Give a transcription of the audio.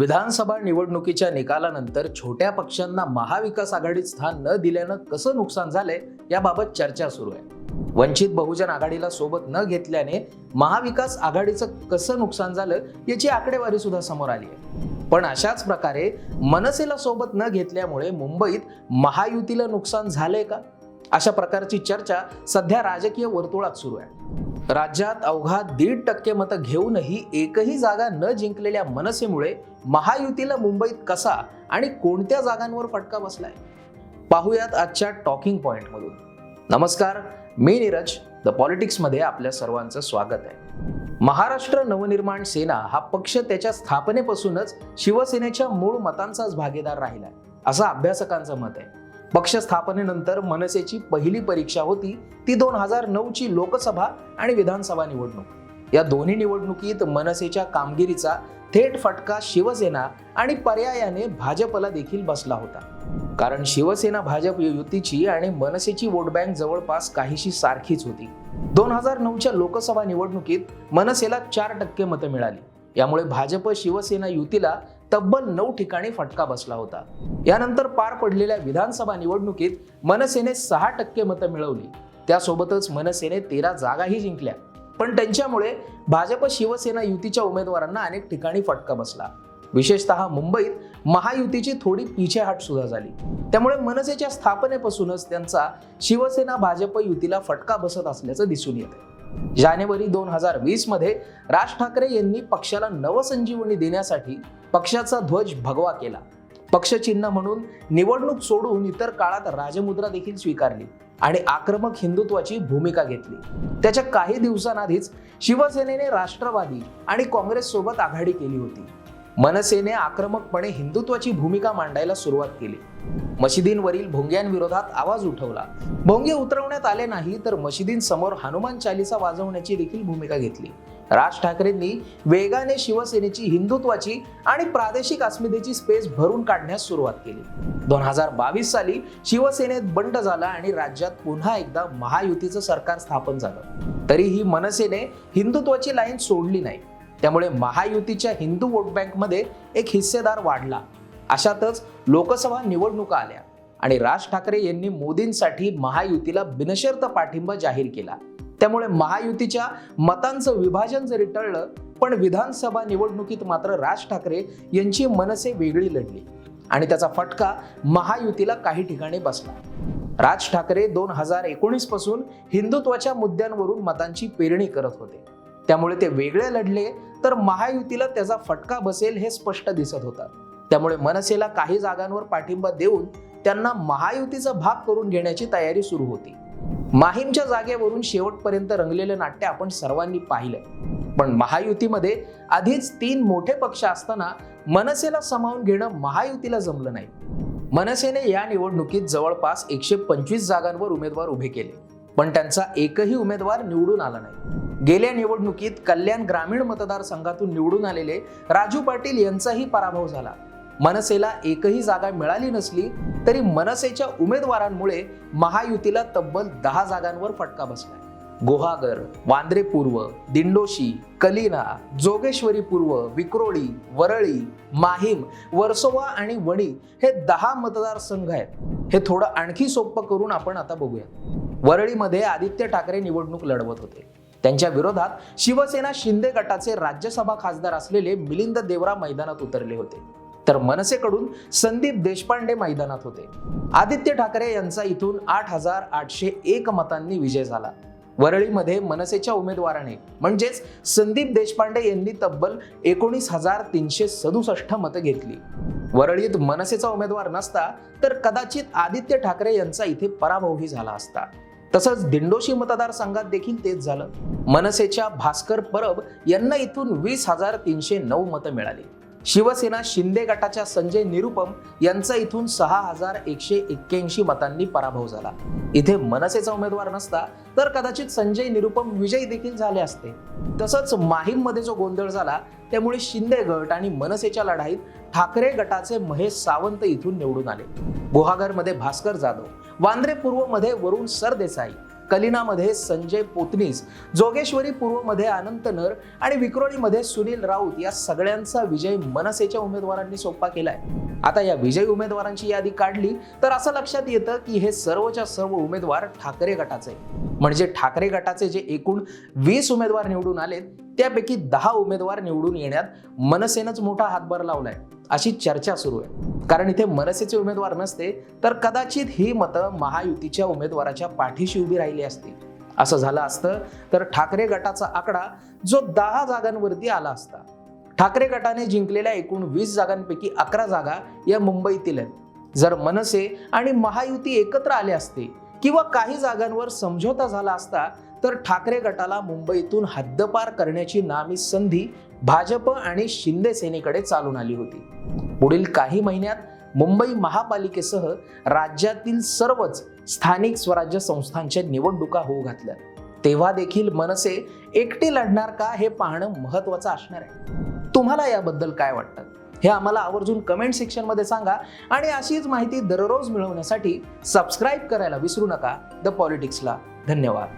विधानसभा निवडणुकीच्या निकालानंतर छोट्या पक्षांना महाविकास आघाडीत स्थान न दिल्यानं कसं नुकसान झालंय याबाबत चर्चा सुरू आहे. वंचित बहुजन आघाडीला सोबत न घेतल्याने महाविकास आघाडीचं कसं नुकसान झालं याची आकडेवारी सुद्धा समोर आली आहे. पण अशाच प्रकारे मनसेला सोबत न घेतल्यामुळे मुंबईत महायुतीला नुकसान झालंय का? अशा प्रकारची चर्चा सध्या राजकीय वर्तुळात सुरू आहे. राज्यात अवघा दीड टक्के मतं घेऊनही एकही जागा न जिंकलेल्या मनसेमुळे महायुतीला मुंबईत कसा आणि कोणत्या जागांवर फटका बसलाय? पाहुयात आजच्या टॉकिंग पॉइंटमधून. नमस्कार मी नीरज द पॉलिटिक्समध्ये आपल्या सर्वांचं स्वागत आहे. महाराष्ट्र नवनिर्माण सेना हा पक्ष त्याच्या स्थापनेपासूनच शिवसेनेच्या मूळ मतांचाच भागीदार राहिला असं अभ्यासकांचं मत आहे. पक्ष स्थापनेनंतर मनसेची पहिली परीक्षा होती ती दोन हजार नऊची लोकसभा आणि विधानसभा निवडणूक. या दोन्ही निवडणुकीत मनसेच्या कामगिरीचा थेट फटका शिवसेना आणि पर्यायाने भाजपला देखील बसला होता. कारण शिवसेना भाजप युतीची आणि मनसेची वोट बँक जवळपास काहीशी सारखीच होती. दोन हजार नऊच्या लोकसभा निवडणुकीत मनसेला चार टक्के मतं मिळाली. यामुळे भाजप शिवसेना युतीला तब्बल नऊ ठिकाणी फटका बसला होता. यानंतर पार पडलेल्या विधानसभा निवडणुकीत मनसेने सहा टक्के मतं मिळवली. त्यासोबतच मनसेने तेरा जागाही जिंकल्या. पण त्यांच्यामुळे भाजप शिवसेना युतीच्या उमेदवारांना अनेक ठिकाणी फटका बसला. विशेषतः मुंबईत महायुतीची थोडी पिछेहाट सुद्धा झाली. त्यामुळे मनसेच्या स्थापनेपासूनच त्यांचा शिवसेना भाजप युतीला फटका बसत असल्याचं दिसून येतं जानेवारी दोन हजार वीसमध्ये राज ठाकरे यांनी पक्षाला नवसंजीवनी देण्यासाठी पक्षाचा ध्वज भगवा केला. पक्षचिन्ह म्हणून निवडणूक सोडून इतर काळात राजमुद्रा देखील स्वीकारली आणि आक्रमक हिंदुत्वाची भूमिका घेतली. त्याच्या काही दिवसांआधीच शिवसेनेने राष्ट्रवादी आणि काँग्रेस सोबत आघाडी केली होती. मनसेने आक्रमकपणे हिंदुत्वाची भूमिका मांडायला सुरुवात केली. मशिदींवरील भोंग्यांविरोधात आवाज उठवला. भोंगे उतरवण्यात आले नाही तर मशिदींसमोर हनुमान चालिसा वाजवण्याची देखील भूमिका घेतली. राज ठाकरेंनी वेगाने शिवसेनेची हिंदुत्वाची आणि प्रादेशिक अस्मितेची स्पेस भरून काढण्यास सुरुवात केली. दोन हजार बावीस साली शिवसेनेत बंड झाला आणि राज्यात पुन्हा एकदा महायुतीचं सरकार स्थापन झालं. तरीही मनसेने हिंदुत्वाची लाईन सोडली नाही. त्यामुळे महायुतीच्या हिंदू वोट बँकमध्ये एक हिस्सेदार वाढला. अशातच लोकसभा निवडणुका आल्या आणि राज ठाकरे यांनी मोदींसाठी महायुतीला बिनशर्त पाठिंबा जाहीर केला. त्यामुळे महायुतीच्या मतांचं विभाजन जरी टळलं पण विधानसभा निवडणुकीत मात्र राज ठाकरे यांची मनसे वेगळी लढली आणि त्याचा फटका महायुतीला काही ठिकाणी बसला. राज ठाकरे दोन हजार एकोणीसपासून हिंदुत्वाच्या मुद्द्यांवरून मतांची पेरणी करत होते. त्यामुळे ते वेगळे लढले तर महायुतीला त्याचा फटका बसेल हे स्पष्ट दिसत होतं. त्यामुळे मनसेला काही जागांवर पाठिंबा देऊन त्यांना महायुतीचा भाग करून घेण्याची तयारी सुरू होती. माहीमच्या जागेवरून शेवटपर्यंत रंगलेलं नाट्य आपण सर्वांनी पाहिलं पण महायुतीमध्ये आधीच तीन मोठे पक्ष असताना मनसेला सामावून घेणं महायुतीला जमलं नाही. मनसेने या निवडणुकीत जवळपास एकशे पंचवीस जागांवर उमेदवार उभे केले. पण त्यांचा एकही उमेदवार निवडून आला नाही. गेल्या निवडणुकीत कल्याण ग्रामीण मतदारसंघातून निवडून आलेले राजू पाटील यांचाही पराभव झाला. मनसेला एकही जागा मिळाली नसली तरी मनसेच्या उमेदवारांमुळे महायुतीला तब्बल दहा जागांवर फटका बसलाय. गुहागर वांद्रे पूर्व दिंडोशी कलिना जोगेश्वरी पूर्व विक्रोळी वरळी माहीम वर्सोवा आणि वणी हे दहा मतदारसंघ आहेत. हे थोडं आणखी सोपं करून आपण आता बघूया. वरळीमध्ये आदित्य ठाकरे निवडणूक लढवत होते. त्यांच्या विरोधात शिवसेना शिंदे गटाचे राज्यसभा खासदार असलेले मिलिंद देवरा मैदानात उतरले होते. तर मनसेकडून संदीप देशपांडे मैदानात होते. आदित्य ठाकरे यांचा इथून आठ हजार आठशे एक मतांनी विजय झाला. वरळीमध्ये मनसेच्या उमेदवाराने म्हणजेच संदीप देशपांडे यांनी तब्बल एकोणीस हजार तीनशे सदुसष्ट मतं घेतली. वरळीत मनसेचा उमेदवार नसता तर कदाचित आदित्य ठाकरे यांचा इथे पराभवही झाला असता. तसंच दिंडोशी मतदारसंघात देखील तेच झालं. मनसेच्या भास्कर परब यांना इथून वीस हजार तीनशे नऊ मतं मिळाली. शिवसेना शिंदे गटाच्या संजय निरुपम यांचा इथून सहा हजार एकशे एक्क्याऐंशी मतांनी पराभव झाला. इथे मनसेचा उमेदवार नसता तर कदाचित संजय निरुपम विजयी देखील झाले असते. तसंच माहीममध्ये जो गोंधळ झाला त्यामुळे शिंदे गट आणि मनसेच्या लढाईत ठाकरे गटाचे महेश सावंत इथून निवडून आले. गुहागरमध्ये भास्कर जाधव वांद्रे पूर्वमध्ये वरुण सरदेसाई कलिनामध्ये संजय पोतनीस जोगेश्वरी पूर्वमध्ये अनंत नर आणि विक्रोळीमध्ये सुनील राऊत या सगळ्यांचा विजय मनसेच्या उमेदवारांनी सोपा केलाय. आता या विजयी उमेदवारांची यादी काढली तर असं लक्षात येतं की हे सर्वच्या सर्व उमेदवार ठाकरे गटाचे म्हणजे ठाकरे गटाचे जे एकूण वीस उमेदवार निवडून आलेत त्यापैकी दहा उमेदवार निवडून येण्यात मनसेनंच मोठा हातभार लावलाय. अशी चर्चा सुरू आहे. कारण इथे मनसेचे उमेदवार नसते तर कदाचित ही मतं महायुतीच्या उमेदवाराच्या पाठीशी उभी राहिली असती. असं झालं असतं तर ठाकरे गटाचा आकडा जो दहा जागांवरती आला असता. ठाकरे गटाने जिंकलेल्या एकूण वीस जागांपैकी अकरा जागा या मुंबईतील आहेत. जर मनसे आणि महायुती एकत्र आले असते किंवा काही जागांवर समझोता झाला असता तर ठाकरे गटाला मुंबईतून हद्दपार करण्याची नामी संधी भाजप आणि शिंदे सेनेकडे चालून आली होती. पुढील काही महिन्यात मुंबई महापालिकेसह राज्यातील सर्वच स्थानिक स्वराज्य संस्थांच्या निवडणुका होऊ घातल्या. तेव्हा देखील मनसे एकटे लढणार का हे पाहणं महत्वाचं असणार आहे. तुम्हाला याबद्दल काय वाटतं? हे आम्हाला आवर्जून कमेंट सेक्शनमध्ये सांगा आणि अशीच माहिती दररोज मिळवण्यासाठी सबस्क्राईब करायला विसरू नका. द पॉलिटिक्सला धन्यवाद.